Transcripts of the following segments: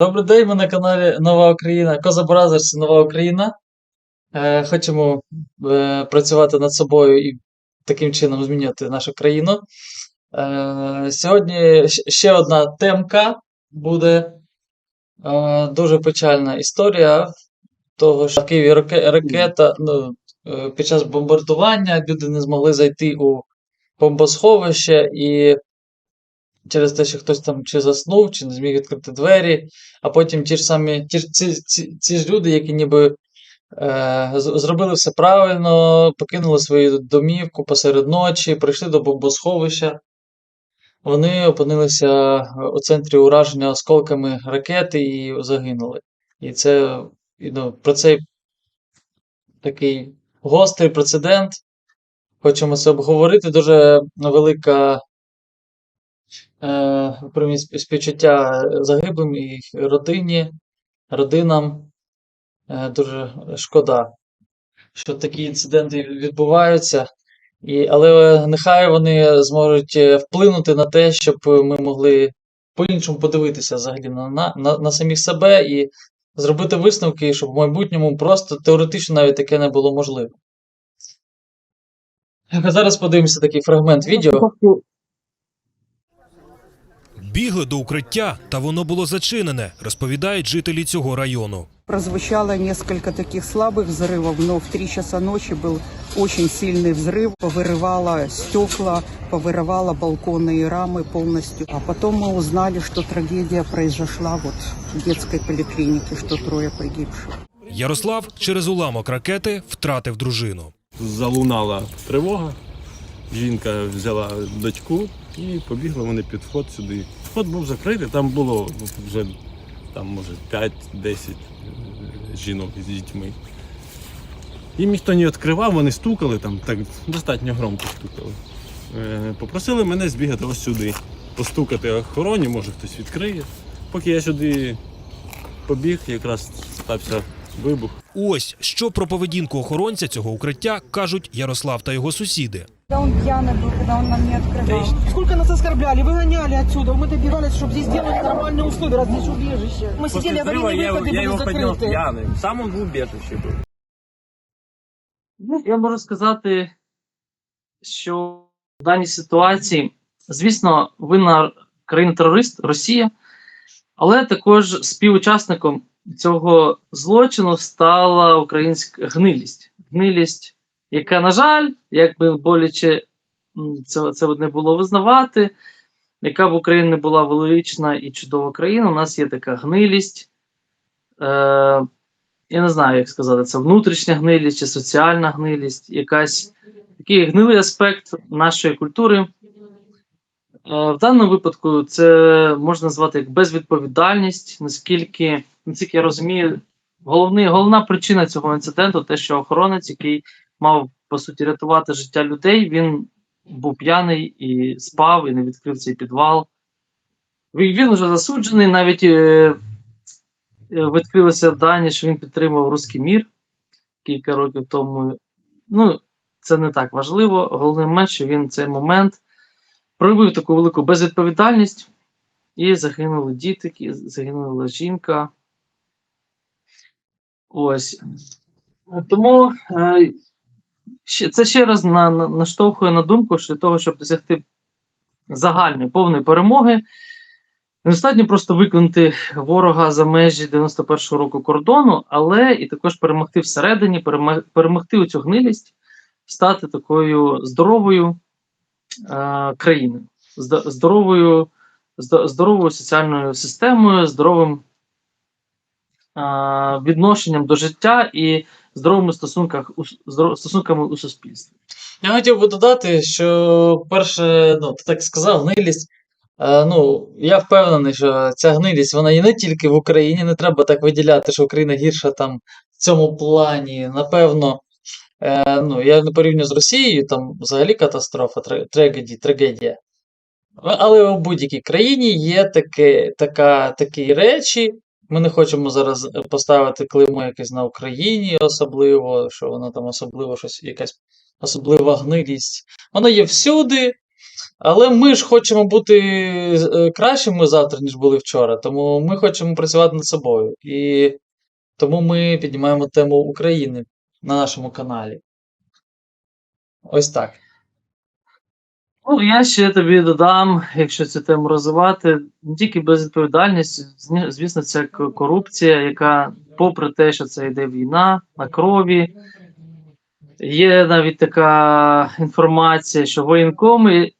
Добрий день, ми на каналі Нова Україна. Коза Бразерс Нова Україна. Е, хочемо е, працювати над собою і таким чином змінювати нашу країну. Е, сьогодні ще одна темка буде. Е, дуже печальна історія того, що в Києві ракета ну, е, під час бомбардування люди не змогли зайти у бомбосховище і через те, що хтось там чи заснув, чи не зміг відкрити двері, а потім ті ж самі ті, ж- ці, ці, ці ж люди, які ніби е, зробили все правильно, покинули свою домівку посеред ночі, прийшли до бомбосховища. Вони опинилися у центрі ураження осколками ракети і загинули. І це і, ну, про цей такий гострий прецедент. Хочемо це обговорити. Дуже велика е, прямі співчуття загиблим і їх родині, родинам. Е, дуже шкода, що такі інциденти відбуваються. І, але нехай вони зможуть е, вплинути на те, щоб ми могли по-іншому подивитися взагалі на, на, на самих себе і зробити висновки, щоб в майбутньому просто теоретично навіть таке не було можливо. Зараз подивимося такий фрагмент відео. Бігли до укриття, та воно було зачинене, розповідають жителі цього району. Прозвучало несколько таких слабых взрывов, но в 3 часа ночи был очень сильный взрыв. Повырывало стекла, повырывало балконные рамы полностью. А потом мы узнали, что трагедия произошла вот в детской поликлинике, что трое погибших. Ярослав через уламок ракети втратив дружину. залунала тривога. Жінка взяла дочку і побігли вони під вход сюди. Вход був закритий, там було вже там, може 5-10 жінок з дітьми. Їм ніхто не відкривав, вони стукали там, так достатньо громко стукали. Е, Попросили мене збігати ось сюди, постукати охороні, може хтось відкриє. Поки я сюди побіг, якраз стався вибух. Ось що про поведінку охоронця цього укриття кажуть Ярослав та його сусіди. Когда он пьяный был, когда он нам не открывал. Сколько нас оскорбляли, выгоняли отсюда. Мы добивались, чтобы здесь сделали нормальные условия, раз здесь убежище. Мы сидели, аварийные выходы были закрыты. пьяным. Сам он в убежище был. Ну, я можу сказати, що в даній ситуації, звісно, винна країна-терорист Росія, але також співучасником цього злочину стала українська гнилість. Гнилість, яка, на жаль, як би боляче це, це не було визнавати, яка б Україна не була велична і чудова країна, у нас є така гнилість. Е, я не знаю, як сказати, це внутрішня гнилість чи соціальна гнилість, якась такий гнилий аспект нашої культури. Е, В даному випадку це можна назвати як безвідповідальність, наскільки, наскільки я розумію, головний, головна причина цього інциденту те, що охоронець, який мав по суті рятувати життя людей, він був п'яний і спав, і не відкрив цей підвал. Він, вже засуджений, навіть е, е, відкрилися дані, що він підтримав Руський мір кілька років тому. Ну, це не так важливо. Головне момент, що він цей момент проявив таку велику безвідповідальність, і загинули діти, загинула жінка. Ось. Тому е, це ще раз на, на, наштовхує на думку, що для того, щоб досягти загальної повної перемоги, Недостатньо просто виконати ворога за межі 91-го року кордону, але і також перемогти всередині, перемогти цю гнилість, стати такою здоровою е, країною, здоровою, здоровою соціальною системою, здоровим е, відношенням до життя і здоровими стосунках стосунками у суспільстві. Я хотів би додати, що перше, ну, ти так сказав, гнилість. Е, ну, я впевнений, що ця гнилість вона є не тільки в Україні, не треба так виділяти, що Україна гірша там в цьому плані. Напевно, е, ну, я не порівнюю з Росією, там взагалі катастрофа, трагедія, трагедія. Але у будь-якій країні є таке, така, такі речі. Ми не хочемо зараз поставити клеймо якесь на Україні, особливо, що воно там особливо щось, якась особлива гнилість. Воно є всюди. Але ми ж хочемо бути е, кращими завтра, ніж були вчора. Тому ми хочемо працювати над собою. І тому ми піднімаємо тему України на нашому каналі. Ось так. Ну, я ще тобі додам, якщо цю тему розвивати, не тільки безвідповідальність, звісно, це корупція, яка, попри те, що це йде війна на крові, є навіть така інформація, що воєнкоми,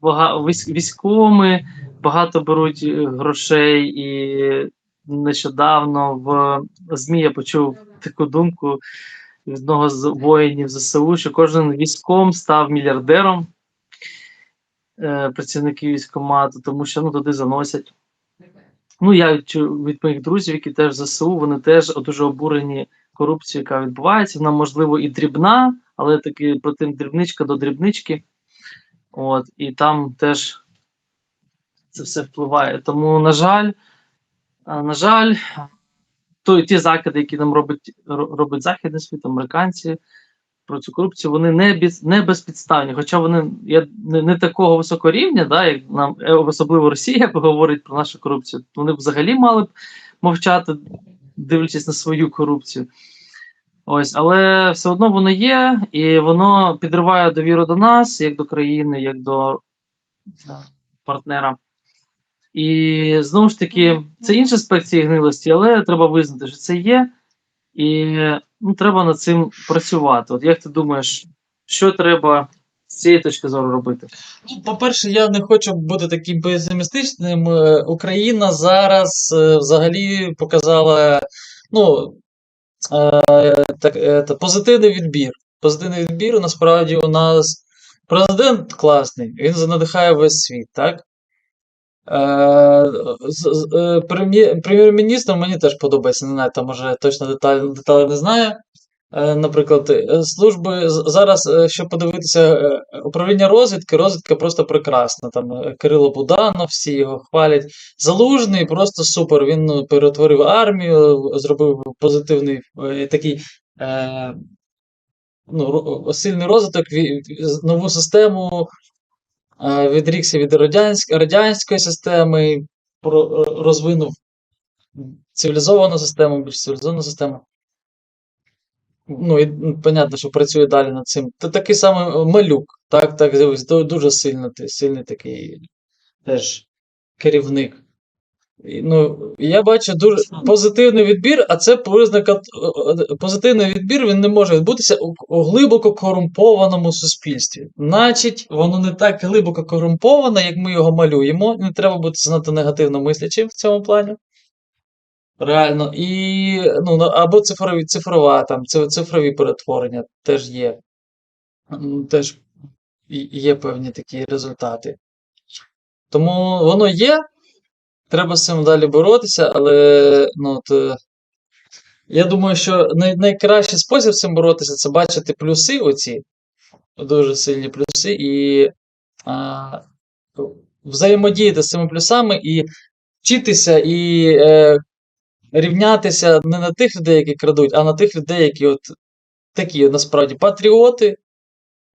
бага- військ- військовими багато беруть е, грошей, і нещодавно в ЗМІ я почув таку думку одного з воїнів ЗСУ, що кожен військом став мільярдером е, працівники військкомату, тому що ну, туди заносять. Ну, я від моїх друзів, які теж ЗСУ, вони теж дуже обурені корупцією, яка відбувається. Вона, можливо, і дрібна, але таки потім дрібничка до дрібнички. От, і там теж це все впливає. Тому, на жаль, на жаль, то, ті закиди, які нам робить, робить Західний світ, американці, про цю корупцію, вони не, без, не безпідставні. Хоча вони є не, не такого високого рівня, да, як нам е, особливо Росія говорить про нашу корупцію. Вони взагалі мали б мовчати, дивлячись на свою корупцію. Ось, але все одно воно є, і воно підриває довіру до нас, як до країни, як до партнера. І знову ж таки, це інший аспект цієї гнилості, але треба визнати, що це є, і ну, треба над цим працювати. От як ти думаєш, що треба з цієї точки зору робити? Ну, По-перше, я не хочу бути таким песимістичним. Е, Україна зараз е, взагалі показала ну, е, так, е, позитивний відбір. Позитивний відбір, насправді, у нас президент класний, він надихає весь світ, так? Е, е, прем'є- Прем'єр-міністр мені теж подобається, не знаю, там може точно деталі, деталі не знаю. Е, Наприклад, служби зараз, щоб подивитися, управління розвідки, розвідка просто прекрасна. Там Кирило Буданов, всі його хвалять. Залужний просто супер. Він ну, перетворив армію, зробив позитивний такий е, ну, сильний розвиток, нову систему, відрікся від радянськ- радянської системи, про- е, розвинув цивілізовану систему, більш цивілізовану систему. Ну, і ну, понятно, що працює далі над цим. Та такий самий е, малюк, так, так, дуже сильно, сильний такий теж керівник. Ну, я бачу дуже позитивний відбір, а це признак позитивний відбір він не може відбутися у, глибоко корумпованому суспільстві. Значить, воно не так глибоко корумповане, як ми його малюємо. Не треба бути занадто негативно мислячим в цьому плані. Реально. І, ну, або цифрові, цифрова, там, цифрові перетворення теж є. Теж є певні такі результати. Тому воно є, треба з цим далі боротися, але ну, от, е, я думаю, що най- найкращий спосіб з цим боротися це бачити плюси оці, дуже сильні плюси, і а, взаємодіяти з цими плюсами і вчитися і е, рівнятися не на тих людей, які крадуть, а на тих людей, які от такі насправді патріоти,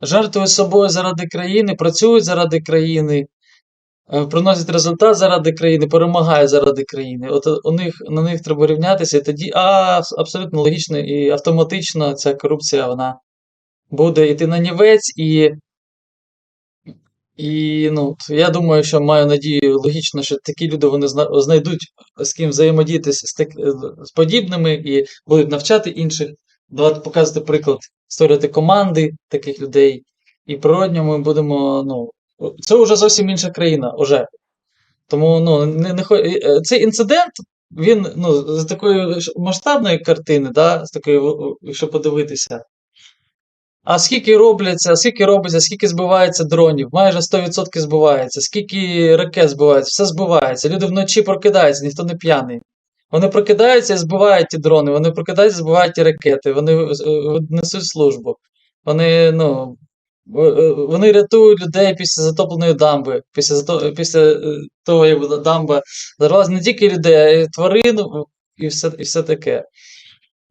жертвують собою заради країни, працюють заради країни, приносять результат заради країни, перемагають заради країни. От е, у них, на них треба рівнятися, і тоді а, абсолютно логічно і автоматично ця корупція вона буде йти на нівець і. І ну, я думаю, що маю надію логічно, що такі люди вони знайдуть з ким взаємодіяти з, так, з подібними і будуть навчати інших, давати показувати приклад, створювати команди таких людей. І природньо ми будемо. Ну, це вже зовсім інша країна. Уже. Тому ну, не, не, е, цей інцидент, він ну, з такої масштабної картини, да, з такої, якщо подивитися. А скільки робляться, скільки робиться, скільки збивається дронів? Майже 100% збивається. Скільки ракет збивається, все збивається. Люди вночі прокидаються, ніхто не п'яний. Вони прокидаються і збивають ті дрони, вони прокидаються і збивають ті ракети, вони е, несуть службу. Вони, ну, вони рятують людей після затопленої дамби, після, зато- після е, того, як дамба зарвалася не тільки людей, а й тварин і все, і все таке.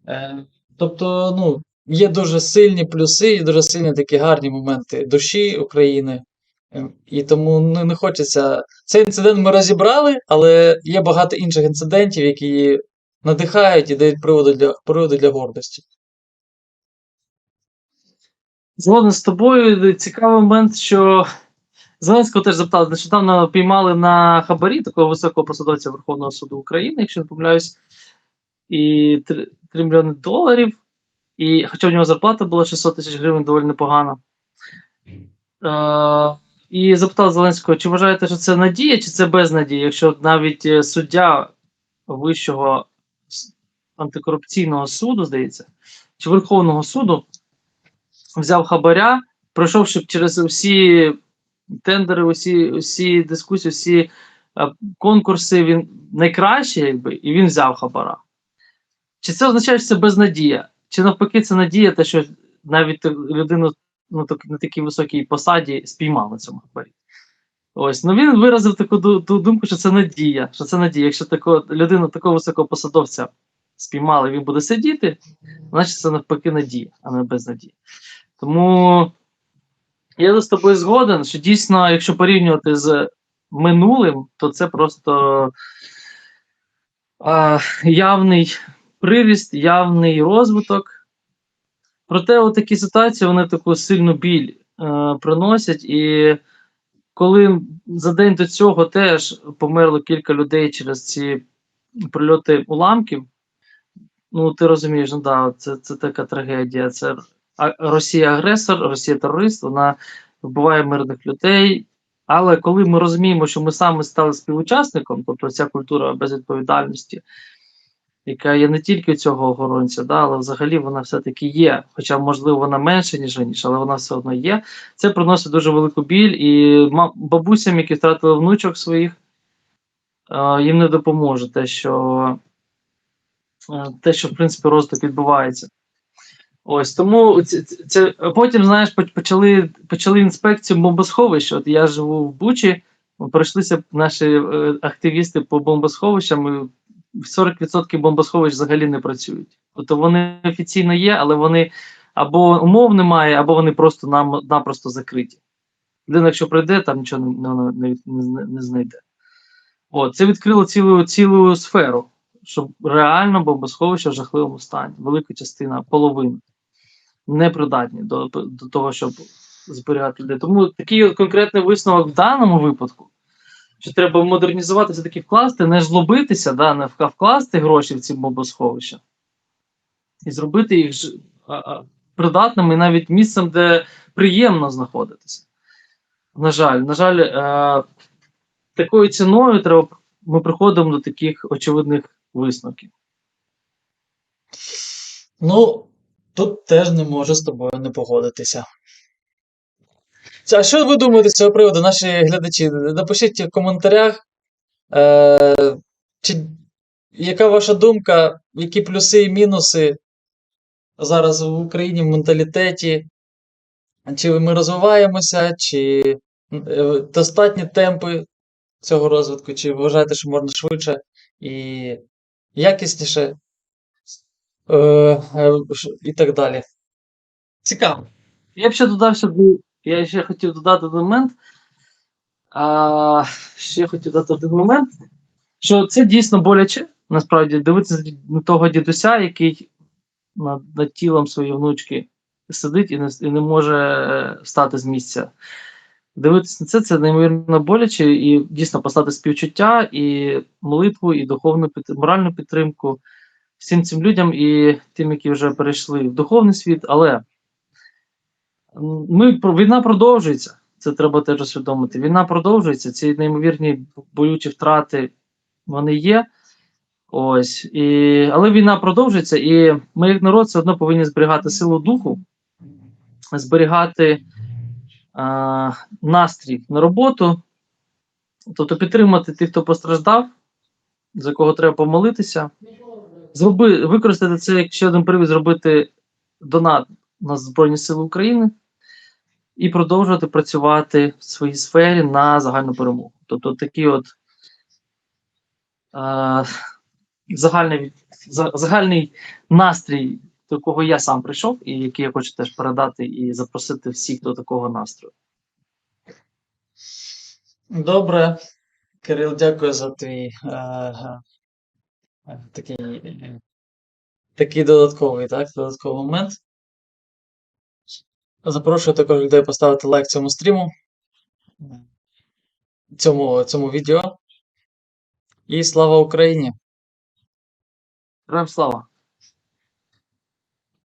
Е, Тобто, ну, є дуже сильні плюси і дуже сильні такі гарні моменти душі України. Ем, І тому ну, не хочеться. Цей інцидент ми розібрали, але є багато інших інцидентів, які надихають і дають приводи для, приводи для гордості. Згоден з тобою. Цікавий момент, що Зеленського теж запитали, нещодавно піймали на хабарі такого високого посадовця Верховного суду України, якщо не помиляюсь, і 3, 3 мільйони доларів. І хоча в нього зарплата була 600 тисяч гривень, доволі непогана. Е, і запитав Зеленського, чи вважаєте, що це надія, чи це безнадія, якщо навіть е, суддя Вищого антикорупційного суду, здається, чи Верховного суду взяв хабаря, пройшовши через всі тендери, усі, усі дискусії, всі е, конкурси, він найкращий, якби, і він взяв хабара. Чи це означає, що це безнадія? Чи навпаки, це надія, те, що навіть людину ну, так, на такій високій посаді спіймав на цьому хабарі? Ось, ну він виразив таку ту думку, що це надія. Що це надія. Якщо тако, людину такого високого посадовця спіймали, він буде сидіти, значить це навпаки надія, а не безнадія. Тому я з тобою згоден, що дійсно, якщо порівнювати з минулим, то це просто а, явний приріст, явний розвиток. Проте, у такі ситуації вони таку сильну біль е, приносять. І коли за день до цього теж померло кілька людей через ці прильоти уламків, ну ти розумієш, ну да, це, це така трагедія. Це Росія агресор, Росія терорист, вона вбиває мирних людей. Але коли ми розуміємо, що ми саме стали співучасником, тобто ця культура безвідповідальності, яка є не тільки цього охоронця, да, але взагалі вона все-таки є. Хоча, можливо, вона менше, ніж раніше, але вона все одно є. Це приносить дуже велику біль, і бабусям, які втратили внучок своїх, е, їм не допоможе те, що, е, те, що в принципі розвиток відбувається. Ось тому це, це, потім, знаєш, почали, почали інспекцію бомбосховищ. От я живу в Бучі, пройшлися наші е, активісти по бомбосховищам. і 40% бомбосховищ взагалі не працюють. Тобто вони офіційно є, але вони або умов немає, або вони просто нам напросто закриті. Людина, якщо прийде, там нічого не, не, не, не, знайде. От, це відкрило цілу, цілу сферу, що реально бомбосховища в жахливому стані. Велика частина, половина непридатні до, до того, щоб зберігати людей. Тому такий конкретний висновок в даному випадку, що треба модернізувати, все-таки вкласти, не жлобитися, да, не вкласти гроші в ці бомбосховища і зробити їх придатними навіть місцем, де приємно знаходитися. На жаль, на жаль, е, такою ціною треба, ми приходимо до таких очевидних висновків. Ну, тут теж не можу з тобою не погодитися. А що ви думаєте з цього приводу, наші глядачі? Напишіть в коментарях, е, чи, яка ваша думка, які плюси і мінуси зараз в Україні в менталітеті? Чи ми розвиваємося, чи е, достатні темпи цього розвитку, чи вважаєте, що можна швидше і якісніше? Е, е, і так далі. Цікаво. Я б ще додав сюди, я ще хотів додати один момент. А, ще хотів додати один момент, що це дійсно боляче, насправді, дивитися на того дідуся, який над, над тілом своєї внучки сидить і не, і не може е, встати з місця. Дивитися на це, це неймовірно боляче, і дійсно послати співчуття, і молитву, і духовну моральну підтримку всім цим людям і тим, які вже перейшли в духовний світ, але ми війна продовжується. Це треба теж усвідомити. Війна продовжується. Ці неймовірні болючі втрати вони є. Ось і але війна продовжується, і ми, як народ, все одно повинні зберігати силу духу, зберігати а, настрій на роботу, тобто підтримати тих, хто постраждав, за кого треба помолитися, зроби, використати це як ще один привід зробити донат на Збройні Сили України і продовжувати працювати в своїй сфері на загальну перемогу. Тобто такий от е, загальний, загальний настрій, до кого я сам прийшов, і який я хочу теж передати і запросити всіх до такого настрою. Добре. Кирил, дякую за твій е, такий, е, такий додатковий, так, додатковий момент. Запрошую також людей поставити лайк цьому стріму, цьому, цьому відео. І слава Україні! Героям слава!